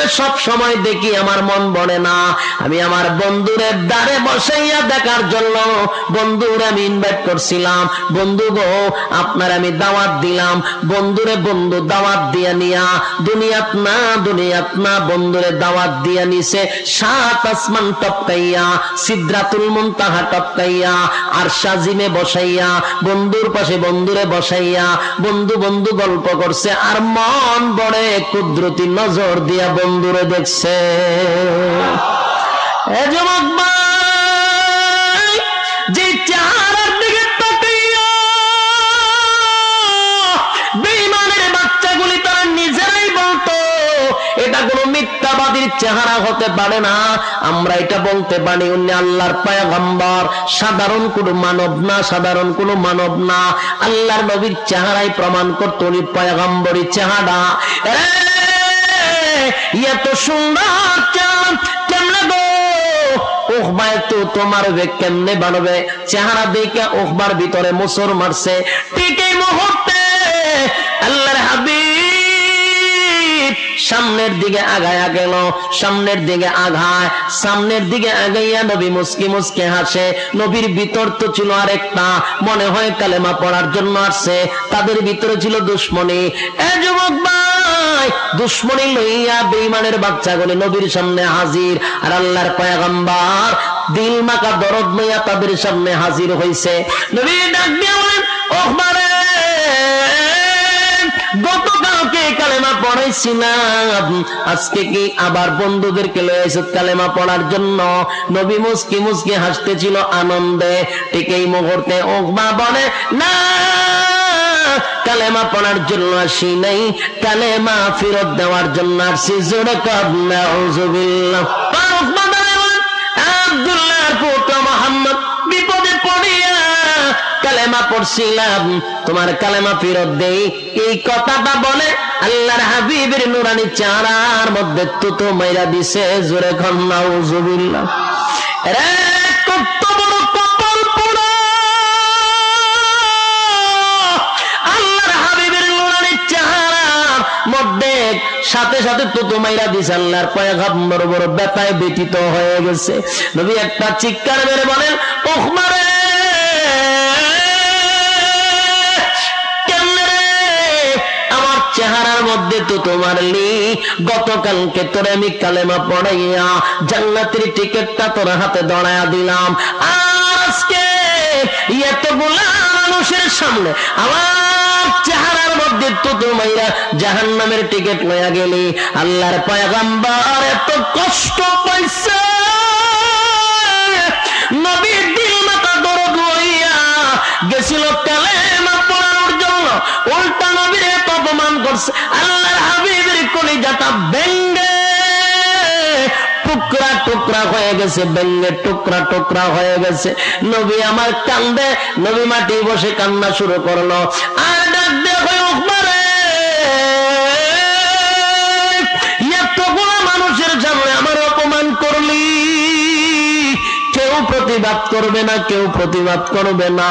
বন্ধুরে সব সময় দেখি আমার মন বনে না। আমি আমার বন্ধুরের দ্বারে বসাইয়া দেখার জন্য বন্ধুরে আমি ইনভাইট করছিলাম। বন্ধু গো, আপনার আমি দাওয়াত দিলাম। বন্ধুরে বন্ধু দাওয়াত দিয়া নিয়া, দুনিয়াত না দুনিয়াত না, বন্ধুরে দাওয়াত দিয়া নিছে সাত আসমান টপকাইয়া, সিদ্রাতুল মুনতাহা টপকাইয়া আর সাজিমে বসাইয়া, বন্ধুর পাশে বন্ধুরে বসাইয়া, বন্ধু বন্ধু গল্প করছে আর মন বড়ে, কুদরতি নজর দিয়া বন্ধুরে দেখছে। যুবক যে দিকে বেঈমানের বাচ্চাগুলি তারা নিজেরাই বলতো, এটা মিথ্যাবাদীর চেহারা হতে পারে না। আমরা এটা বলতে পারি, উনি আল্লাহর পায়গম্বর। সাধারণ কোনো মানব না, সাধারণ কোনো মানব না। আল্লাহর নবীর চেহারাই প্রমাণ করতো, উনি পায়গম্বরী চেহারা। এত সুন্দর চাঁদ কেমনে গো? ওহবায় তো তোমার কেমনে বানবে? চেহারা দেখে ওহবার ভিতরে মুসর মারছে। ঠিক এই মুহূর্তে আল্লাহর হাবিব সামনের দিকে আগায়া গেল, সামনের দিকে আঘায় সামনের দিকে আগাইয়া নবী মুসকি মুসকে হাসে। নবীর ভিতর তো ছিল আরেকটা, মনে হয় কালেমা পড়ার জন্য আসছে, তাদের ভিতরে ছিল দুশ্মনী। এ যুবক দুশ্মনী লইয়া বেইমানের বাচ্চাগুলি নবীর সামনে হাজির, আর আল্লাহর পয়গম্বর দিল মাকা দরদ লইয়া তাদের সামনে হাজির হইছে। নবী ডাক দিয়া বলেন ওহবারে গতকালকে কালেমা পড়াইছিলাম। আজকে কি আবার বন্ধুদেরকে লয়ে এসে কালেমা পড়ার জন্য? নবী মুসকি মুসকি হাসতেছিল আনন্দে। ঠিক এই মুহূর্তে ওকবা বলে, না, কালেমা পড়ার জন্য আসি নাই। কালেমা ফেরত দেওয়ার জন্য আসছি জোরে পুত্র মোহাম্মদ বিপদে পড়িয়া কালেমা পড়ছিলাম। তোমার কালেমা ফেরত দেই। এই কথাটা বলে আল্লাহর হাবিবের নুরানি চারার মধ্যে তুতো মাইরা দিছে। জোরে খন্না উজুবিল্লাহ রে সাথে সাথে তুতো মাইরা দিছে আল্লাহর পয়গম্বর বড় ব্যথায় ব্যতীত হয়ে গেছে নবী একটা চিৎকার মেরে বলেন ওহমারে কেমনে রে? আমার চেহারার মধ্যে তো তোমার লি গতকালকে তোরে আমি কালেমা পড়াইয়া জান্নাতের টিকিটটা তোর হাতে দড়াইয়া দিলাম আজকে এতগুলা মানুষের সামনে আমার চেহারার মধ্যে জাহান নামের টিকিট গেলি। আল্লাহর এত কষ্ট পাইছে। নবীর দিল মাথা দরদ গেছিল কালেমা পড়ানোর জন্য। উল্টা নবীর অপমান করছে। আল্লাহর হাবিবের কলিজাটা ব্যঙ্গে টুকরা টুকরা হয়ে গেছে ব্যঙ্গের টুকরা টুকরা হয়ে গেছে। নবী আমার কান্দে, নবী মাটি বসে কান্না শুরু করল। আর ডাক প্রতিবাদ করবে না, কেউ প্রতিবাদ করবে না।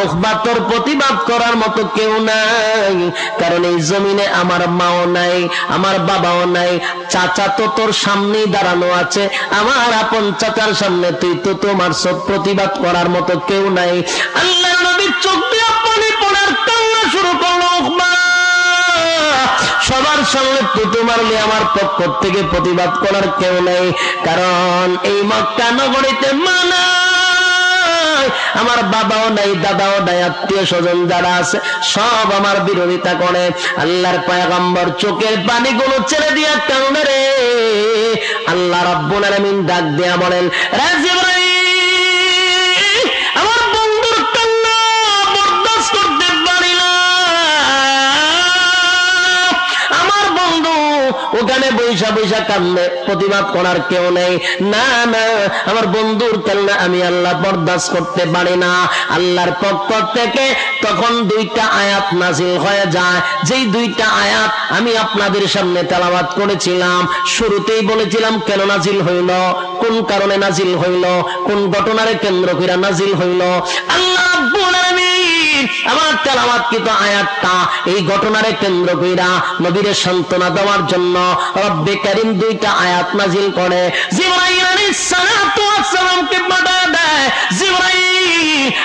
ওখবা তোর প্রতিবাদ করার মতো কেউ নাই। কারণ এই জমিনে আমার মাও নাই, আমার বাবাও নাই। চাচা তো তোর সামনেই দাঁড়ানো আছে। আমার আপন চাচার সামনে তুই তো তোমার সব প্রতিবাদ করার মতো কেউ নাই। আল্লাহ নবীর চোখ দিয়ে পানি পড়ার কান্না শুরু করল উকবা সবার সামনে তুতু মারলে আমার পক্ষ থেকে প্রতিবাদ করার কেউ নেই। কারণ এই মক্কা নগরীতে মানা আমার বাবাও নাই, দাদাও নাই, আত্মীয় স্বজন যারা আছে, সব আমার বিরোধিতা করে। আল্লাহর পায়গাম্বর চোখের পানিগুলো ছেড়ে দিয়া কান্দে রে। আল্লাহ রাব্বুল আলামিন ডাক দিয়া বলেন রাজিব ওখানে বৈশা বৈশা কান্দে, প্রতিবাদ করার কেউ নেই। না না, আমার বন্ধুর কান্না আমি আল্লাহ বরদাস্ত করতে পারি না। আল্লাহর পক্ষ থেকে তখন দুইটা আয়াত নাজিল হয়ে যায়। যেই দুইটা আয়াত আমি আপনাদের সামনে তেলাবাদ করেছিলাম, শুরুতেই বলেছিলাম, কেন নাজিল হইল? কোন কারণে নাজিল হইল? কোন ঘটনারে কেন্দ্র করে নাজিল হইল? আল্লাহ আমার তেলাওয়াত কিন্তু আয়াতটা, এই ঘটনারে কেন্দ্র কইরা দেওয়ার জন্য রব্বে দুইটা আয়াত নাজিল করে। আলাইহিস সালাতু দেয়।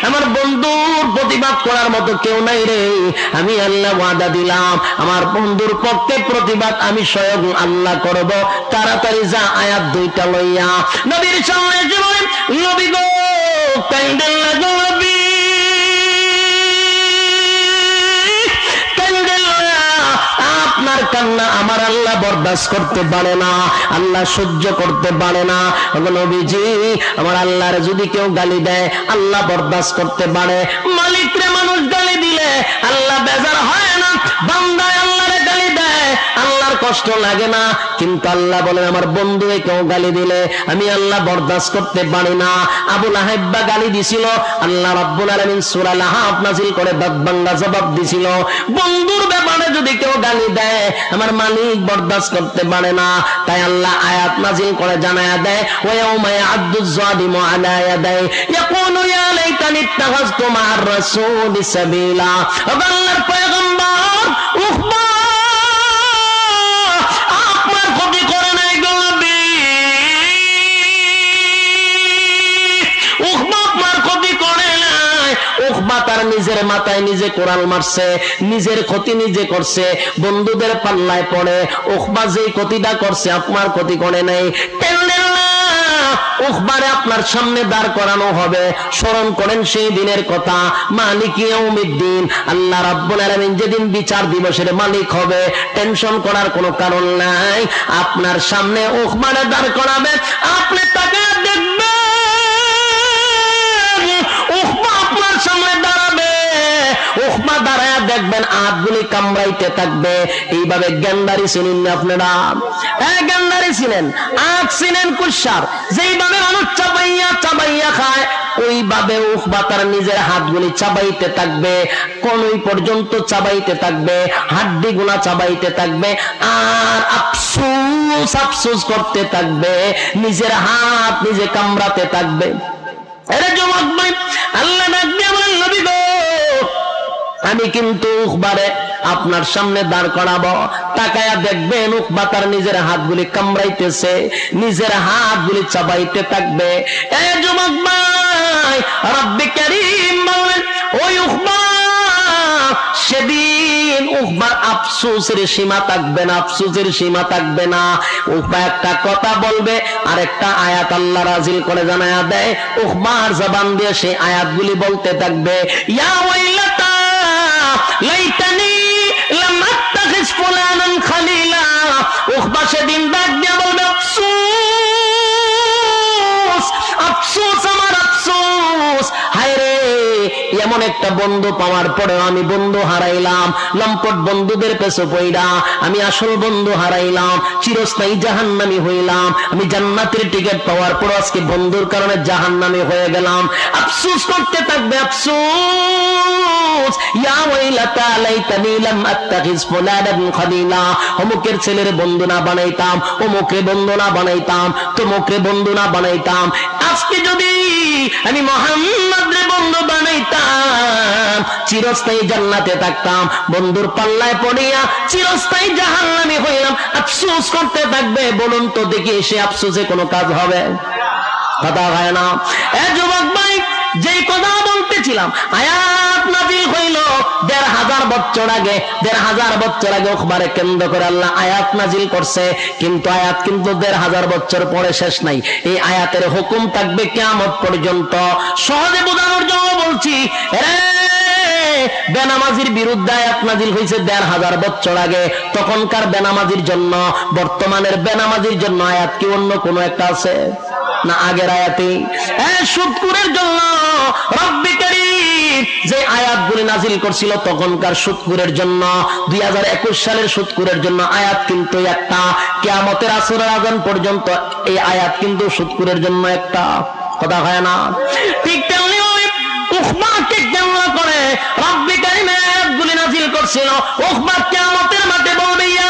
আমার বন্ধুর প্রতিবাদ করার মতো কেউ নাই রে। আমি আল্লাহ ওয়াদা দিলাম, আমার বন্ধুর পক্ষে প্রতিবাদ আমি স্বয়ং আল্লাহ করব। তাড়াতাড়ি যা আয়াত দুইটা লইয়া। নবীর সামনে জীবন নবী গো লাগো কান্না আমার আল্লাহ বরদাস্ত করতে পারে না, আল্লাহ সহ্য করতে পারে না। নবীজি, আমার আল্লাহর যদি কেউ গালি দেয়, আল্লাহ বরদাস্ত করতে পারে। মালিকরে মানুষ গালি দিলে, আল্লাহ বেজার হয় না, বান্দায় আল্লাহর কষ্ট লাগে না, কিন্তু আল্লাহ বলে আমার বন্ধু কেউ গালি দিলে আমি আল্লাহ বরদাস্ত করতে পারি না। আবুল আহেব্বা গালি দিছিল, আল্লাহ রাব্বুল আলামিন সূরা লাহাব নাযিল করে ভাঙ্গা জবাব দিছিল, বন্ধুর ব্যাপারে যদি কেউ গালি দেয়, আমার মালিক বরদাস্ত করতে পারে না। তাই আল্লাহ আয়াত নাযিল করে জানায়া দেয়, ওয়া ইয়াউমা ইয়া'আদ্দু যালিমু আলা ইয়াদাই, ইয়াকুলু ইয়া লাইতানি ইত্তাখাযতু মা'আর রাসূলি সাবিলা আল্লাহর পয়গম্বর উখবা উখবা তার নিজের মাথায় নিজে কোরাল মারছে, নিজের ক্ষতি নিজে করছে, বন্ধুদের পাল্লায় পড়ে উখবা যেই ক্ষতিটা করছে, আপনার ক্ষতি করে নাই। উখবারে আপনার সামনে দাঁড় করানো হবে। স্মরণ করেন সেই দিনের কথা, মালিক ইয়াউমিদ্দিন, আল্লাহ রাব্বুল আলামিন যেদিন বিচার দিবসের মালিক হবে, টেনশন করার কোনো কারণ নাই। আপনার সামনে উখবারে দাঁড় করাবে আপনি তাকে দেখবেন। উখবা দাঁড়ায় দেখবেন আটগুলি কামড়াইতে থাকবে। এইভাবে গেন্দারি চিনেন না আপনারা? হ্যাঁ গেন্দারি ছিলেন আখ ছিলেন কুসার যেইভাবে মানুষ চাবাইয়া চাবাইয়া খায়, ওইভাবে উখবা তার নিজের হাতগুলি চাবাইতে থাকবে। কোনই পর্যন্ত চাবাইতে থাকবে? হাড্ডি গুলা চাবাইতে থাকবে। আর আফসুস আফসুস করতে থাকবে। নিজের হাত নিজে কামড়াতে থাকবে। আরে যুবক ভাই আল্লাহ ডাক দিয়ে বলেন, নবী গো আমি কিন্তু উখবারে আপনার সামনে দাঁড় করাবো। তাকায়া দেখবেন উখবা তার নিজের হাতগুলি কামড়াইতেছে, নিজের হাতগুলি চাবাইতে থাকবে। এ যুবক ভাই, রব্বি কারীম বলেন, ওই সেদিন উখবার আফসোসের সীমা থাকবে না, আফসোসের সীমা থাকবে না। উখবা একটা কথা বলবে আর একটা আয়াত আল্লাহ রাজিল করে জানায়া দেয়। উখবার জবান দিয়ে সেই আয়াতগুলি বলতে থাকবে, ইয়া ওয়াইলাতা লাইতানি লাম ফুলানান খালিলা। উখবা সেদিন ডাক দিয়ে বলবে আফসোস আফসোস এমন একটা বন্ধু পাওয়ার পরে আমি বন্ধু হারাইলাম। লম্পট বন্ধুদের পেছো পইরা আমি আসল বন্ধু হারাইলাম। চিরস্থায়ী জাহান্নামি হইলাম। আমি জান্নাতের টিকিট পাওয়ার পর আজকে বন্ধুর কারণে জাহান্নামি হয়ে গেলাম। আফসোস করতে থাকবে, আফসোস। ইয়া ওয়াইলাতা লাইতানি লাম আত্তাখিজ ফুলানান খালিলা। অমুকের ছেলের বন্ধু না বানাইতাম অমুকরে বন্ধু না বানাইতাম তমুকরে বন্ধু না বানাইতাম। আজকে যদি আমি মোহাম্মদ রে বন্ধু বানাইতাম চিরস্থায়ী জান্নাতে থাকতাম। বন্ধুর পাল্লায় পড়িয়া চিরস্থায়ী জাহান্নামে হইলাম। আফসোস করতে থাকবে। বলুন তো দেখি সে আফসোসে কোনো কাজ হবে? কথা হয় না। এ যুবক ভাই, যেই কথা বলতেছিলাম আয়াতের হুকুম থাকবে পর্যন্ত। সহজে বোঝানোর জন্য বলছি বেনামাজির বিরুদ্ধে আয়াত নাজিল হয়েছে দেড় হাজার বছর আগে। তখনকার বেনামাজির জন্য, বর্তমানের বেনামাজির জন্য আয়াত কি অন্য কোনো একটা আছে? না আগের আয়াতে সুদকুরের জন্য রব্বি যে আয়াতগুলি নাজিল করছিল তখনকার সুদকুরের জন্য, দুই সালের সুদকুরের জন্য আয়াত কিন্তু একটা, কেয়ামতের আসরের আজান পর্যন্ত এই আয়াত কিন্তু সুদকুরের জন্য একটা। কথা হয় না? ঠিক তেমনি করে? রব্বি কারীম আয়াতগুলি নাজিল করছিল উখবা কিয়ামতের মাঠে বলবে, ইয়া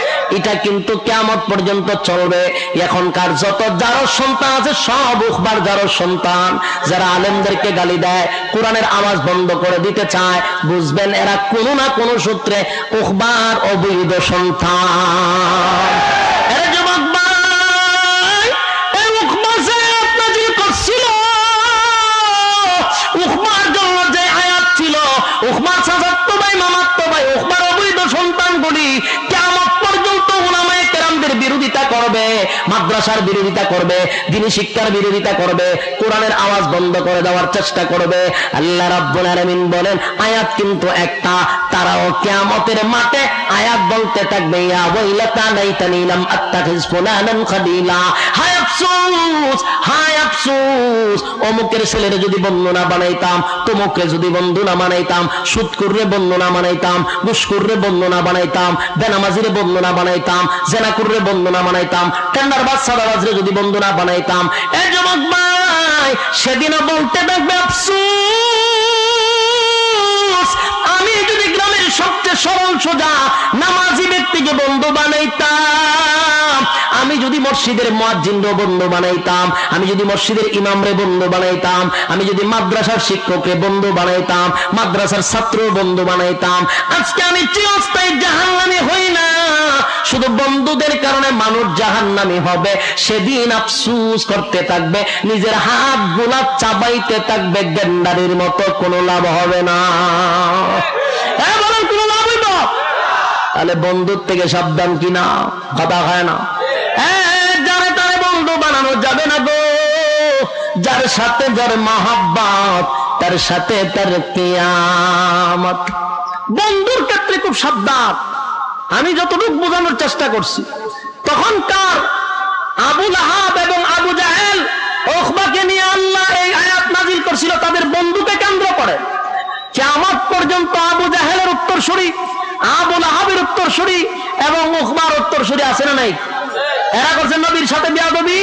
এটা কিন্তু কেমন পর্যন্ত চলবে। এখনকার যত যারো সন্তান আছে, সব উখবার যারো সন্তান, যারা আলেমদেরকে গালি দেয়, কোরআনের আওয়াজ বন্ধ করে দিতে চায়, বুঝবেন এরা কোনো না কোনো সূত্রে উখবার অবৈধ সন্তান। মাদ্রাসার বিরোধিতা করবে, দিনী শিক্ষার বিরোধিতা করবে, কোরআনের আওয়াজ বন্ধ করে দেওয়ার চেষ্টা করবে। আল্লাহ রাব্বুল আলামিন বলেন, আয়াত কিন্তু একটা, তারাও কিয়ামতের মাঠে আয়াত বলতে থাকবে, ইয়া ওয়াইলাতা লাইতানি লাম আত্তাখিজ ফুলানান খলিলা। হায় আফসোস, হায় আফসোস, অমুকের ছেলের যদি বন্ধু বানাইতাম তমুককে যদি বন্ধু না বানাইতাম সুদকুররে বন্ধু না বানাইতাম ঘুষকুররে বন্ধু না বানাইতাম, বেনামাজিরে বন্ধু বানাইতাম, জেনাকুররে বন্ধু বানাইতাম টেন্ডার বাচ্চা বাজরে যদি বন্ধু না বানাইতাম, এ ভাই সেদিনও বলতে থাকবে আফসোস সবচেয়ে সরল সোজা নামাজি ব্যক্তিকে বন্ধু বানাইতাম। আমি যদি মসজিদের মুয়াজ্জিনরে বন্ধু বানাইতাম, আমি যদি মসজিদের ইমামরে বন্ধু বানাইতাম, আমি যদি মাদ্রাসার শিক্ষকরে বন্ধু বানাইতাম, মাদ্রাসার ছাত্র বন্ধু বানাইতাম, আজকে আমি চিরস্থায়ী জাহান্নামে হই না। শুধু বন্ধুদের কারণে মানুষ জাহান্নামী হবে, সেদিন আফসুস করতে থাকবে, নিজের হাত গোলাপ চাবাইতে থাকবে, গেন্ডারির মতো কোনো লাভ হবে না হ্যাঁ বলেন কোনো লাভ হইব তাহলে বন্ধুর থেকে সাবধান কিনা কথা হয় না। যারে বন্ধু বানানো যাবে না গো, যার সাথে যার মহাব্বত, তার সাথে তার কিয়ামত। বন্ধুর ক্ষেত্রে খুব সাবধান। আমি যতটুকু বোঝানোর চেষ্টা করছি, তখনকার আবুল আহাব এবং আবু জাহেল ওখবাকে নিয়ে আল্লাহ এই আয়াত নাজিল করছিল, তাদের বন্ধুকে কেন্দ্র করে। কেমন পর্যন্ত আবু জাহেলের উত্তরসূরি? আবুল আহাবের উত্তরসূরি এবং উখবার উত্তরসূরি আছে না নাই? এরা করছে নবীর সাথে বিয়াদবি,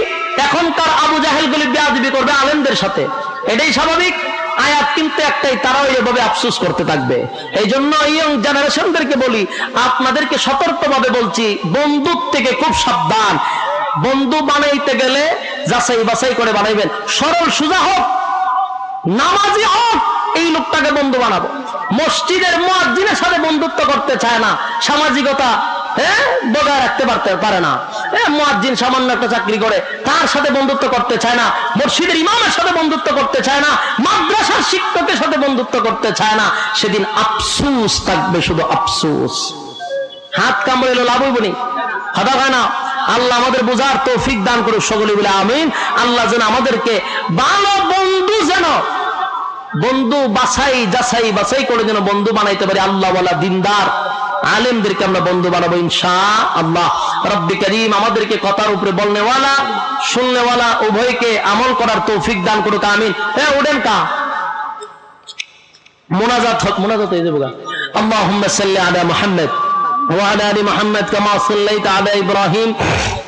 এখনকার আবু জাহেল গুলি বিয়াদবি করবে আলেমদের সাথে। এটাই স্বাভাবিক। আয়াত কিন্তু একটাই, তারাও এভাবে আফসোস করতে থাকবে। এই জন্য ইয়ং জেনারেশনদেরকে বলি, আপনাদেরকে সতর্কভাবে বলছি বন্ধুর থেকে খুব সাবধান। বন্ধু বানাইতে গেলে যাচাই বাছাই করে বানাইবেন। সরল সুজা হোক, নামাজি হোক এই লোকটাকে বন্ধু বানাবো। মসজিদের মুয়াজ্জিনের সাথে বন্ধুত্ব করতে চায় না। সামাজিকতা হ্যাঁ? রাখতে পারতে পারে না। সামান্য একটা চাকরি করে, তার সাথে বন্ধুত্ব করতে চায় না। মসজিদের ইমামের সাথে বন্ধুত্ব করতে চায় না। মাদ্রাসার শিক্ষকের সাথে বন্ধুত্ব করতে চায় না। সেদিন আফসুস থাকবে, শুধু আফসুস। হাত কামড়ে এলো লাভ হইব নি? হতা না। আল্লাহ আমাদের বোঝার তৌফিক দান করুক সকলে বলে আমিন। আল্লাহ যেন আমাদেরকে ভালো বন্ধু যেন বন্ধু বাছাই যাচাই বাছাই করে যেন বন্ধু বানাইতে পারি আল্লাহ বলা দিনদার আলেমদেরকে আমরা বন্ধু বানাবো ইনশা আল্লাহ রব্বি করিম আমাদেরকে কথার উপরে বলনেওয়ালা শুননেওয়ালা উভয়কে আমল করার তৌফিক দান করুক আমিন হ্যাঁ ওডেন কা মোনাজাত হোক মোনাজাত হয়ে যাবো اللهم صل على محمد وعلى ال محمد كما صليت على ابراهيم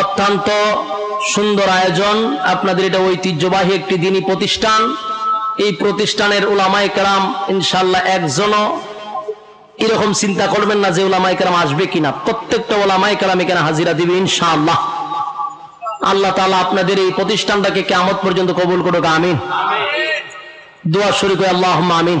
অত্যন্ত সুন্দর আয়োজন। আপনাদের এটা ঐতিহ্যবাহী একটি দিনই প্রতিষ্ঠান। এই প্রতিষ্ঠানের ওলামায়ে কেরাম ইনশাল্লাহ একজনও এরকম চিন্তা করবেন না যে ওলামায়ে কেরাম আসবে কিনা। প্রত্যেকটা ওলামায়ে কেরাম এখানে হাজিরা দিবে ইনশাআল্লাহ। আল্লাহ তাআলা আপনাদের এই প্রতিষ্ঠানটাকে কেমত পর্যন্ত কবুল করুক, আমিন। দোয়া শুরু করে আল্লাহ আমিন।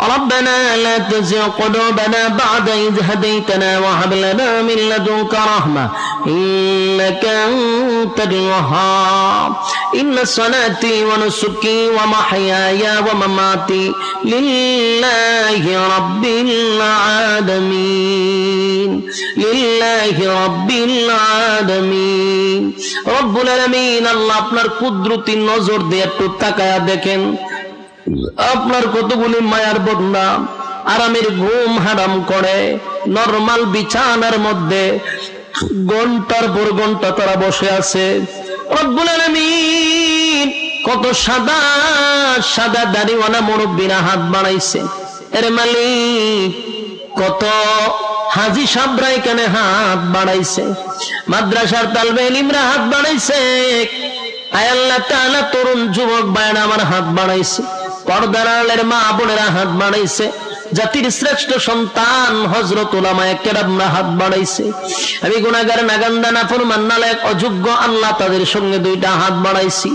ربنا لا تزغ قلوبنا بعد إذ هديتنا وهب لنا من لدنك رحمة إنك أنت الوهاب إن صلاتي ونسكي ومحياي ومماتي لله رب العالمين لله رب العالمين رب العالمين আল্লাহ আপনার কুদরতি নজর দিয়ে একটু তাকায়া দেখেন আপনার কতগুলি মায়ার বন্যা, আরামের ঘুম হারাম করে, নরমাল বিছানার মধ্যে ঘণ্টার পর ঘণ্টা তারা বসে আছে। কত সাদা সাদা দাড়িওয়ালা মুরব্বীরা হাত বাড়াইছে। এর মালিক কত হাজি সাবরা এখানে হাত বাড়াইছে। মাদ্রাসার তালবে ইলিমরা হাত বাড়াইছে। আয় আল্লাহ তাআলা তরুণ যুবক ভাইরা আমার হাত বাড়াইছে। পর্দার আড়ালের মা হাত বাড়াইছে। জাতির শ্রেষ্ঠ সন্তান হজরত হাত বাড়াইছে। আমি গুণাগার নাগান্দা নাফর মান্নালায়ক অযোগ্য আল্লাহ তাদের সঙ্গে দুইটা হাত বাড়াইছি।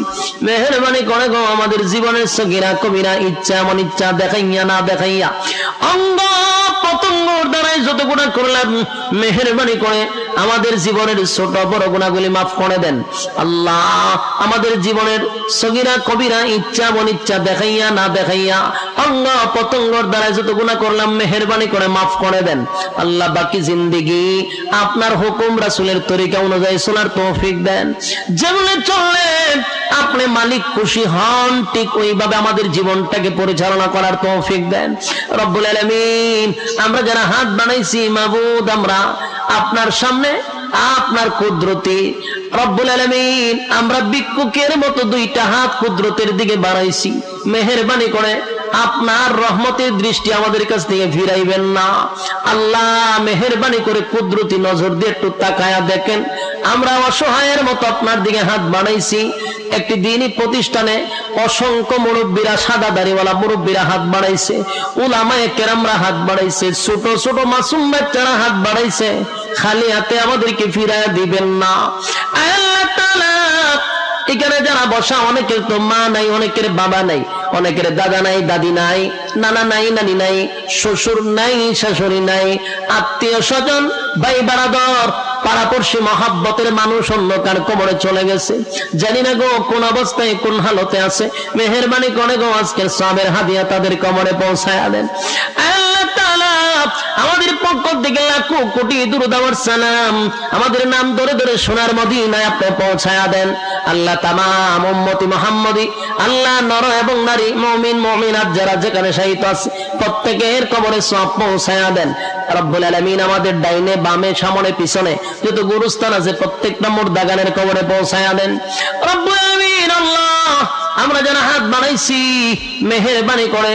মেহরবানি করে গো, আমাদের জীবনের সঙ্গীরা কবিরা ইচ্ছা, এমন ইচ্ছা দেখাইয়া না দেখাইয়া। অঙ্গ পতঙ্গর দ্বারাই যত গুণা করলাম, মেহেরবানি করে আমাদের জীবনের ছোট বড় গুণাগুলি মাফ করে দেন। আল্লাহ আমাদের জীবনের সগিরা, কবিরা, ইচ্ছা, অনিচ্ছা দেখাইয়া, না দেখাইয়া অঙ্গ পতঙ্গর দ্বারা যত গুণা করলাম, মেহেরবানি করে মাফ করে দেন। আল্লাহ বাকি জিন্দিগি আপনার হুকুম রাসুলের তরিকা অনুযায়ী চলার তৌফিক দেন। যেমন চললেন, আপনি মালিক খুশি হন, ঠিক ওইভাবে আমাদের জীবনটাকে পরিচালনা করার তৌফিক দেন। রব্বুল আলামিন আমরা যারা হাত বানাইছি, মাবুদ আমরা, আপনার সামনে, আপনার কুদরতি। রব্বুল আলমিন, আমরা ভিক্ষুকের মতো দুইটা হাত কুদরতের দিকে বাড়াইছি। মেহরবানি করে আপনার রহমতের দৃষ্টি আমাদের কাছ থেকে ফিরাইবেন না। আল্লাহ মেহেরবানি করে কুদরতি নজর দিয়ে একটু তাকায়া দেখেন। আমরা অসহায়ের মতো আপনার দিকে হাত বাড়াইছি। একটি দিনই প্রতিষ্ঠানে অসংখ্য মুরব্বীরা সাদা দাড়িওয়ালা মুরব্বীরা হাত বাড়াইছে। উলামায়ে কেরামরা হাত বাড়াইছে। ছোট ছোট মাসুম বাচ্চারা হাত বাড়াইছে। খালি হাতে আমাদেরকে ফিরাইয়া দিবেন না। এখানে যারা বসা, অনেকের তো মা নাই, অনেকের বাবা নাই। অনেকের দাদা নাই, দাদি নাই, নানা নাই, নানি নাই, শ্বশুর নাই, শাশুড়ি নাই, আত্মীয় স্বজন, ভাই বারাদর, পাড়াপড়শি মহাব্বতের মানুষ অন্যকার কবরে চলে গেছে। জানি না গো কোন অবস্থায় কোন হালতে আছে। মেহরবানি করে গো আজকের সবের হাদিয়া তাদের কবরে পৌঁছায় দেন। আমাদের পক্ষ থেকে লাখো কোটি দুরুদাওয়ার সালাম আমাদের নাম ধরে ধরে সোনার মদিনায় আপনি পৌঁছায়া দেন। আল্লাহ তামাম মুহাম্মদি, আল্লাহ নর এবং নারী মুমিন, মমিনাত যারা যেখানে আছে, প্রত্যেকের কবরে পৌঁছায়া দেন। আমাদের ডাইনে, বামে, সামনে, পিছনে যত গুরুস্থান আছে, প্রত্যেকটা মুর্দাগানের কবরে পৌঁছায়া দেন। আল্লাহ, আমরা যারা হাত বানাইছি মেহরবানি করে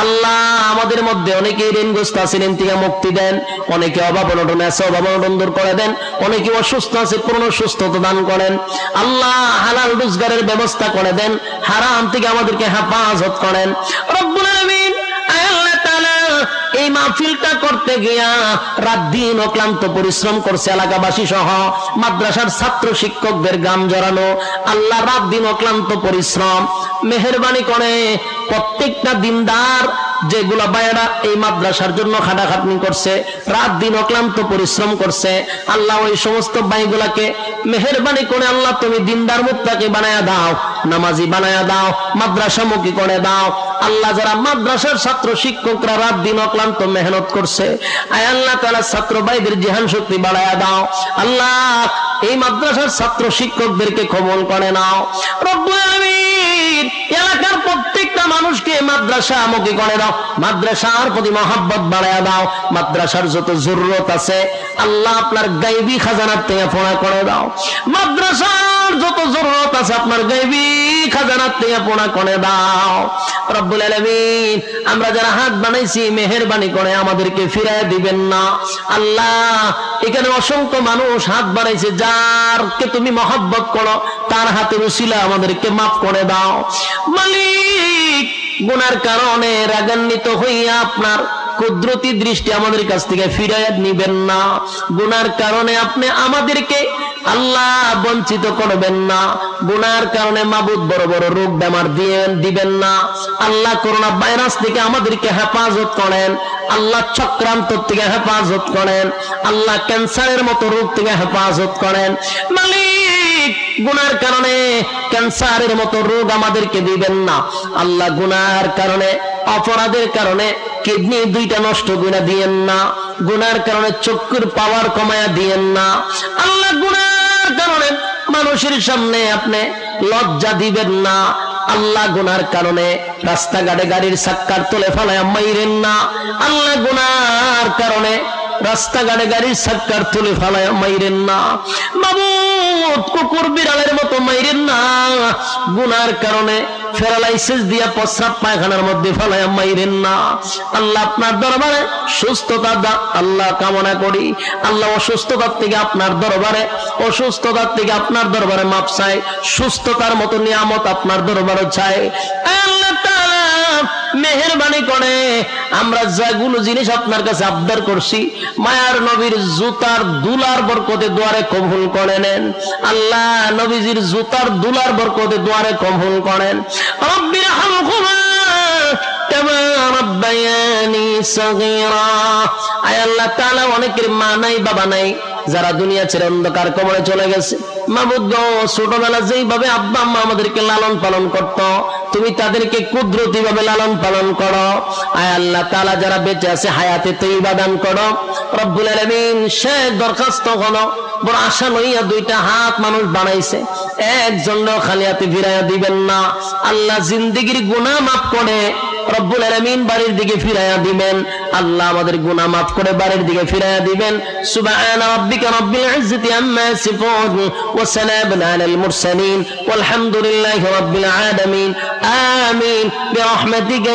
আল্লাহ আমাদের মধ্যে অনেকে ঋণগ্রস্ত আছে ঋণ থেকে মুক্তি দেন, অনেকে অভাব অনটন আছে, অভাব অনটন দূর করে দেন, অনেকে অসুস্থ আছে, পূর্ণ সুস্থতা দান করেন। আল্লাহ হালাল রোজগারের ব্যবস্থা করে দেন, হারাম থেকে আমাদেরকে হেফাজত করেন। রব্বুল আলামিন এই মাহফিলটা করতে গিয়া রাত দিন অক্লান্ত পরিশ্রম করছে এলাকাবাসী সহ, মাদ্রাসার ছাত্র শিক্ষকদের গাম জড়ানো, আল্লাহ রাত দিন অক্লান্ত পরিশ্রম, মেহরবানি করে প্রত্যেকটা দিনদার যেগুলা বায়রা এই মাদ্রাসার জন্য খাটাখাটনি করছে, রাত দিন অক্লান্ত পরিশ্রম করছে, আল্লাহ ওই সমস্ত ভাইগুলাকে মেহরবানি করে, আল্লাহ তুমি দিনদার মুক্তাকে বানায়া দাও, নামাজি বানায়া দাও, মাদ্রাসামুখী করে দাও। আল্লাহ যারা মাদ্রাসার ছাত্র শিক্ষকরা রাত দিন অক্লান্ত মেহনত করছে, আয় আল্লাহ তালা ছাত্র ভাইদের জিহান শক্তি বাড়ায়া দাও। আল্লাহ এই মাদ্রাসার ছাত্র শিক্ষকদেরকে কবল করে নাও। রব্বুল আলামিন এলাকার প্রত্যেকটা মানুষকে মাদ্রাসা আমি করে দাও। মাদ্রাসার প্রতি মহাব্বত বাড়াইয়া দাও। মাদ্রাসার যত জরুরত আছে, আল্লাহ আপনার গাইবি খাজানার থেকে ফোনা করে দাও। মাদ্রাসার যত জরুরত আছে আপনার গাইবি, খাজানার থেকে পোড়া করে দাও। রব্বুল আলামিন, আমরা যারা হাত বানাইছি, মেহেরবানি করে আমাদেরকে ফিরায় দিবেন না। আল্লাহ, এখানে অসংখ্য মানুষ হাত যারকে তুমি মহব্বত করো, তার হাতে আমাদেরকে মাফ করে দাও। মালিক, গুনার কারণে রাগান্বিত হইয়া আপনার কুদরতি দৃষ্টি আমাদের কাছ থেকে ফিরাইয়া নিবেন না। গুনার কারণে আপনি আমাদেরকে আল্লাহ বঞ্চিত করবেন না। গুনার কারণে মাবুদ বড় বড় রোগ বেমার দিয়ে দিবেন না। আল্লাহ করোনা ভাইরাস থেকে আমাদেরকে হেফাজত করেন। আল্লাহ চক্রান্ত থেকে হেফাজত করেন। আল্লাহ ক্যান্সারের মতো রোগ থেকে হেফাজত করেন। মালিক, গুনার কারণে ক্যান্সারের মতো রোগ আমাদেরকে দিবেন না। আল্লাহ গুনার কারণে, অপরাধের কারণে কিডনি দুইটা নষ্ট করে দিয়েন না। গুনার কারণে চক্ষুর পাওয়ার কমায়া দিয়েন না। আল্লাহ গুনার কারণে মানুষের সামনে আপনি লজ্জা দিবেন না, আল্লাহ গুনার কারণে রাস্তাঘাটে গাড়ির সাক্কার তোলে ফেলায় মাইরেন না, আল্লাহ গুনার কারণে রাস্তাঘাটে গাড়ির সাক্কার তুলে ফেলায় মাইরেন না বাবু কুকুর বিড়ালের মতো মাইরেন না, গুনার কারণে আল্লাহ আপনার দরবারে সুস্থতা আল্লাহ কামনা করি। আল্লাহ অসুস্থতার থেকে আপনার দরবারে থেকে আপনার দরবারে মাপ সুস্থতার মতো নিয়ামত আপনার দরবারে চাই মেহরবানি করে। আমরা যেগুলো জিনিস আপনার কাছে আবদার করছি, মায়ার নবীর জুতার দুলার বরকতে দুয়ারে কবুল করে নেন। আল্লাহ নবীজির জুতার দুলার বরকতে দুয়ারে কবুল করেন। আয় আল্লাহ তাআলা অনেকের মা নাই, বাবা নাই যারা দুনিয়া ছেড়ে অন্ধকার কবরে চলে গেছে। মাহমুদ ছোটবেলা যেইভাবে আব্বা আম্মা আমাদেরকে লালন পালন করত, তুমি তাদেরকে কুদরতি ভাবে লালন পালন করো। আয় আল্লাহ তাআলা যারা বেঁচে আছে, হায়াতে তৈবা দান করো। রব্বুল আলামিন সে দরখাস্ত হলো, বড় আশা লইয়া দুইটা হাত মানুষ বানাইছে। একজন খালি হাতে ফিরাইয়া দিবেন না। আল্লাহ জিন্দিগির গুনাহ মাফ করে রব্বুল আলমিন বাড়ির দিকে ফিরাইয়া দিবেন। আল্লাহ আমাদের গুনাহ মাফ করে বাড়ির দিকে ফিরাইয়া দিবেন। সুবহান রাব্বিকা রব্বিল ইজ্জতি আম্মা ইয়াসিফুন ওয়া সালামুন আলাল মুরসালিন। ওয়ালহামদুলিল্লাহি রব্বিল আলামিন। আমিন। বিরহমাতিকা